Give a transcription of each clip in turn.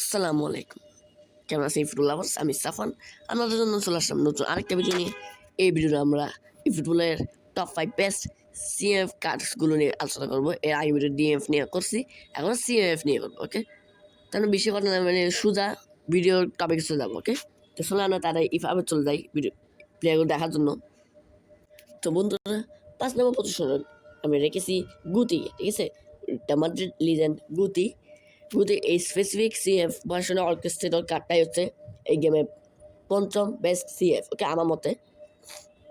আসসালামু আলাইকুম। কেমন আছেন ফুটবল আবাস আমি সাফান। আপনাদের জন্য চলে আসলাম নতুন আরেকটা ভিডিও নিয়ে। এই ভিডিওতে আমরা এই ফুটবলের টপ ফাইভ বেস্ট সিএফ কার্ডসগুলো নিয়ে আলোচনা করব। এর আগে ভিডিও ডিএফ নিয়ে করছি। এখন সিএফ নিয়ে করব ওকে তাহলে বেশি কথা মানে সোজা ভিডিওর টপিকে চলে যাব ওকে তো চলে আমরা তারা ইভাবে চলে যাই ভিডিও প্লেয়ারগুলো দেখার জন্য। তো বন্ধুরা, পাঁচ নম্বর পজিশনে আমি রেখেছি গুতি, ঠিক আছে? Madrid legend Guti. গুতি এই স্পেসিফিক সিএফ ভার্সনের অর্কেস্ট্রেটর কার্ডটাই হচ্ছে এই গেমের পঞ্চম বেস্ট সিএফ ওকে আমার মতে।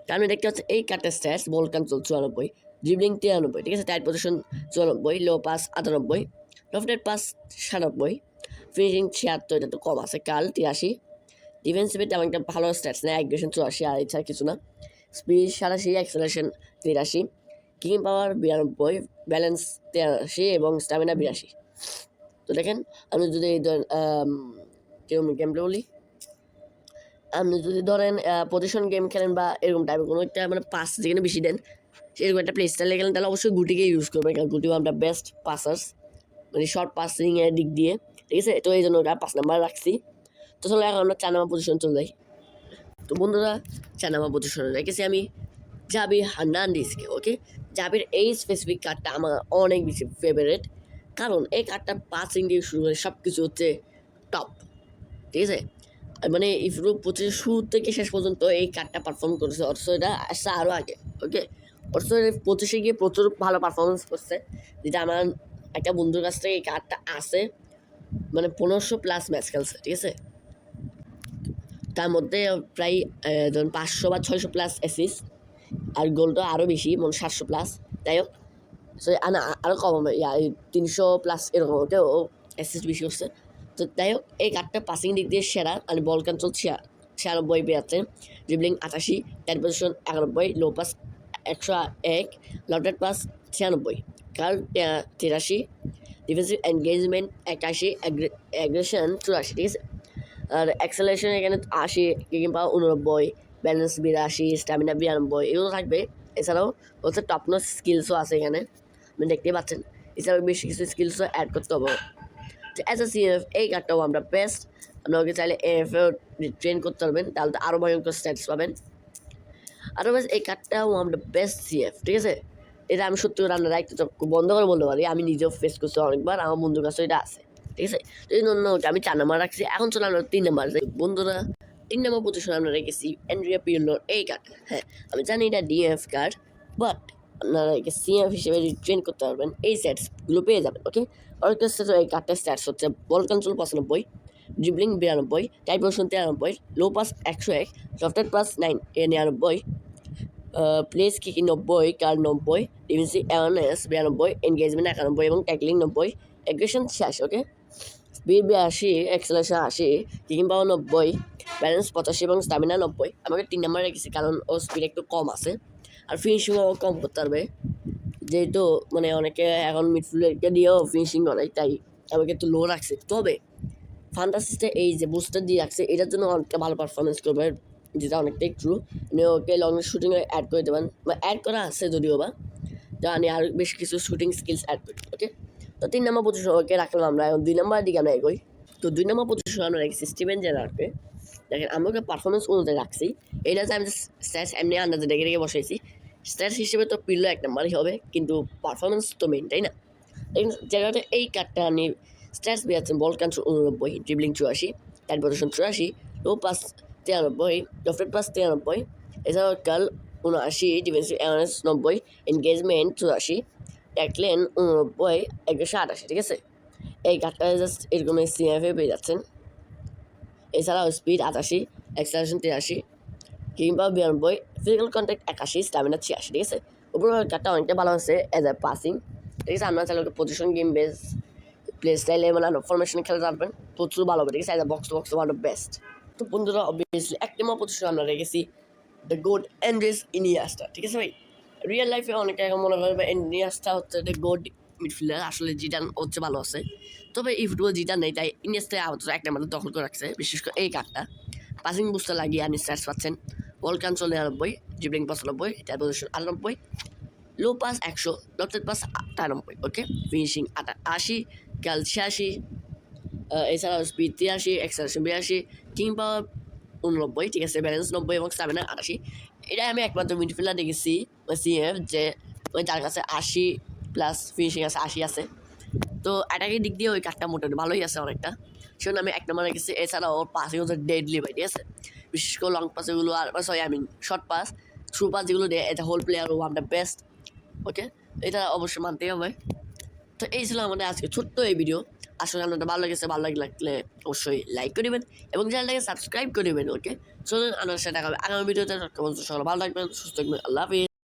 তার দেখতে হচ্ছে এই কার্ডের স্ট্যাটস বল কন্ট্রোল চুরানব্বই ড্রিবলিং তিরানব্বই ঠিক আছে টাইট পজিশন চুরানব্বই লো পাস আটানব্বই লফটেড পাস সাতানব্বই ফিনিশিং ছিয়াত্তর এটা তো কম আছে, কাল তিরাশি ডিফেন্সিভে তেমন একটা ভালো স্ট্যাটস নেই অ্যাগ্রেশন চুরাশি আর এছাড়া কিছু না। স্পিড সাতাশি অ্যাক্সেলেশন তিরাশি কিং পাওয়ার বিরানব্বই ব্যালেন্স তিরাশি এবং স্ট্যামিনা বিরাশি তো দেখেন, আপনি যদি এই ধরেন কীরকম গেম বলি? আপনি যদি ধরেন পজিশন গেম খেলেন বা এরকম টাইপের কোনো একটা মানে পাস যেখানে বেশি দেন সেরকম একটা প্লে স্টাইলে গেলেন তাহলে অবশ্যই গুটিকে ইউজ করবেন, কারণ গুটিও আমরা বেস্ট পাসার্স মানে শর্ট পাসিং এর দিক দিয়ে, ঠিক আছে? তো এই জন্য ওটা পাঁচ নাম্বার রাখছি। তো চলো এখন আমরা চার নাম্বার পজিশন চলে যাই। তো বন্ধুরা, চার নাম্বার পজিশনে রেখেছি আমি জাবির হার্নান্ডিসকে ওকে জাবির এই স্পেসিফিক কার্ডটা আমার অনেক বেশি ফেভারেট কারণ এই কার্ডটা পাসিং দিয়ে শুরু করে সব কিছু হচ্ছে টপ ঠিক আছে? মানে ইফরুপ পঁচিশ শুরু থেকে শেষ পর্যন্ত এই কার্ডটা পারফর্ম করেছে, অথচ এটা আসছে আরও আগে ওকে অথচ পঁচিশে গিয়ে প্রচুর ভালো পারফরমেন্স করছে। যেটা আমার একটা বন্ধুর কাছ থেকে এই কার্ডটা আসে মানে পনেরোশো প্লাস ম্যাচ খেলছে, ঠিক আছে? তার মধ্যে প্রায় ধরুন পাঁচশো বা ছয়শো প্লাস অ্যাসিস আর গোলটা আরও বেশি মানে সাতশো প্লাস যাই হোক। সো না আরও কম হবে ইয়া তিনশো প্লাস এরকম ওকে ও অ্যাসিস্ট বেশি করছে তো যাই হোক এই কার্ডটা পাসিং দিক দিয়ে সেরা মানে বল কন্ট্রোল ছিয়া ছিয়ানব্বই যাচ্ছে ড্রিবলিং আটাশি টাইট পজিশন একানব্বই লো পাস একশো এক লটেড পাস ছিয়ানব্বই কার তিরাশি ডিফেন্সিভ এনগেজমেন্ট একাশি অ্যাগ্রেশন চুরাশি ঠিক আছে আর অ্যাক্সেলেশন এখানে আশি কিংবা উননব্বই ব্যালেন্স বিরাশি স্ট্যামিনা বিরানব্বই এগুলো থাকবে এছাড়াও হচ্ছে টপ নচ স্কিলসও আছে এখানে আপনি দেখতেই পাচ্ছেন। এছাড়াও বেশি কিছু স্কিলসও অ্যাড করতে হবে। তো অ্যাজ এ সিএফ এই কার্ডটাও আমরা বেস্ট আপনাকে চাইলে এফেও ট্রেন করতে পারবেন। তাহলে তো আরও ভয়ঙ্কর স্ট্যাটাস পাবেন। আদারওয়াইজ এই কার্ডটাও আমরা বেস্ট সিএফ ঠিক আছে? এটা আমি সত্যি করে আপনারা একটু বন্ধ করে বলতে পারি। আমি নিজেও ফেস করছি অনেকবার। আমার বন্ধুর কাছে এটা আছে, ঠিক আছে? তো এই জন্য আমি চার নাম্বার রাখছি। এখন চলে আমরা তিন নাম্বার বন্ধুরা, তিন নম্বর পজিশনে আমরা রেখেছি অ্যান্ড্রিয়া পিওলোর এই কার্ড হ্যাঁ আমি জানি এটা ডিএফ কার্ড বাট আপনারা সিএফ হিসেবে ট্রেন করতে পারবেন। এই সেটসগুলো পেয়ে যাবেন ওকে অর্কেস্ট্রা এই কার্ডটার স্ট্যাটস হচ্ছে বল কন্ট্রোল পঁচানব্বই ড্রিবলিং বিরানব্বই টাইপ পোশন তিরানব্বই লো পাস একশো এক সফটওয়্যার প্লাস নাইন এ নিরানব্বই প্লেস কিকি নব্বই কার নব্বই ডিফেন্সিভ অ্যাওয়ারনেস বিরানব্বই এনগেজমেন্ট একানব্বই এবং ট্যাকলিং নব্বই এগ্রেশন ছিয়াশি ওকে স্পিড বিরাশি এক্সেলেশন আশি কিকিং পাওয়ার নব্বই ব্যালেন্স পঁচাশি এবং স্টামিনা নব্বই। আমাকে তিন নাম্বার রেখেছি, কারণ ও স্পিড একটু কম আছে। আর ফিনিশিংও কম করতে পারবে। যেহেতু মানে অনেকে এখন মিডফিল্ডারকে দিয়েও ফিনিশিং করে তাই আমাকে একটু লো রাখছে। তবে ফান্টাসিসটা এই যে বুস্টার দিয়ে রাখছে, এটার জন্য অনেকটা ভালো পারফরমেন্স করবে, যেটা অনেকটাই ট্রু মানে ওকে লং শুটিংয়ে অ্যাড করে দেবেন, বা অ্যাড করা আছে যদিও বা আমি আর বেশ কিছু শুটিং স্কিলস অ্যাড করি ওকে তো তিন নম্বর পজিশন ওকে রাখলাম আমরা, এখন দুই নম্বরের দিকে আমরা এগোই। তো দুই নম্বর পজিশন আমরা রেখেছি স্টিভেন জেরারকে দেখেন আমরা ওকে পারফরমেন্স অনুযায়ী রাখছি। এটা যে আমি স্ট্যাটস এমনি আন্দাজে ডেকে রেখে বসাইছি স্ট্যাটস হিসেবে তো পিল্লো এক নম্বরই হবে, কিন্তু পারফরমেন্স তো মেন তাই না? জায়গাটা এই কার্ডটা আপনি স্ট্যাটস পেয়েছেন বল কন্ট্রোল উননব্বই ড্রিবলিং চুরাশি টাইট পজিশন চুরাশি লো পাস তিরানব্বই লফটেড পাস তিরানব্বই, এছাড়াও কাল উনআশি ডিফেন্সিভ অ্যাওয়ারনেস নব্বই এনগেজমেন্ট চুরাশি ট্যাকলেন উননব্বই একশো আটাশি ঠিক আছে? এই কার্ডটা জাস্ট এরকম সিএফে পেয়ে যাচ্ছেন। এছাড়াও স্পিড আটাশি অ্যাক্সেলারেশন তিরাশি কিংবা বিরানব্বই ফিজিক্যাল কন্ট্যাক্ট একাশি স্ট্যামিনা ছিয়াশি, ঠিক আছে? উপরে কার্ডটা অনেকটা ভালো আছে অ্যাজ এ পাসিং ঠিক আছে? আপনারা চাইলে পজিশন গেম বেস প্লে স্টাইলে মানে ফরমেশন খেলে যাবেন প্রচুর ভালো হবে, ঠিক আছে? As a box box of best তো বন্ধুরা অবভিয়াসলি এক নম্বর পজিশন আমরা রেখেছি দ্য গোড এন্ড্রেস ইনিয়াস্টা ঠিক আছে ভাই? রিয়েল লাইফে অনেকে মনে করবে ইনিয়াস্টা হচ্ছে দ্য গোড মিডফিল্ডার আসলে জিটান হচ্ছে ভালো আছে। তবে এই ফুটবল জিটান নেই, তাই ইনিয়াস্টা আপাতত এক নম্বরে দখল করে রাখছে, বিশেষ করে এই কার্ডটা পাসিং বুস্টার লাগিয়ে আপনি স্ট্যাটস পাচ্ছেন। কাঞ্চল নিরানব্বই জিবলিং পঁচানব্বই পজিশন আটানব্বই লো পাস একশো লটেড পাস আটানব্বই ওকে ফিনিশিং আটা আশি ক্যাল ছিয়াশি আহ, এছাড়াও স্পিড তিরাশি এক্সেলেশন বিরাশি কিং পাওয়ার উননব্বই ঠিক আছে? ব্যালেন্স নব্বই এবং স্টামিনা আটাশি। এটাই আমি একমাত্র মিডফিল্ডার দেখেছি সিএফ যে ওই যার কাছে আশি প্লাস ফিনিশিং আছে আশি আছে। তো অ্যাটাকের দিক দিয়ে ওই কার্ডটা মোটামুটি ভালোই আছে অনেকটা। সেজন্য আমি এক নম্বর রেখেছি এছাড়া ওর পাসে হচ্ছে ডেডলি ভাই ঠিক আছে? বিশেষ করে লং পাস এগুলো আর sorry I mean short pass through pass যেগুলো দেয়, এটা whole player one the best okay এটা অবশ্যই মানতেই হবে। তো এই ছিল আমাদের আজকে ছোট্ট এই ভিডিও আসলে আপনাদের ভালো লেগেছে, ভালো লাগলে অবশ্যই লাইক করে দেবেন এবং চ্যানেলটাকে সাবস্ক্রাইব করে দেবেন ওকে চলুন আমার সাথে আগামী ভিডিওতে সকল ভালো থাকবেন, সুস্থ থাকবেন, আল্লাহ হাফিজ।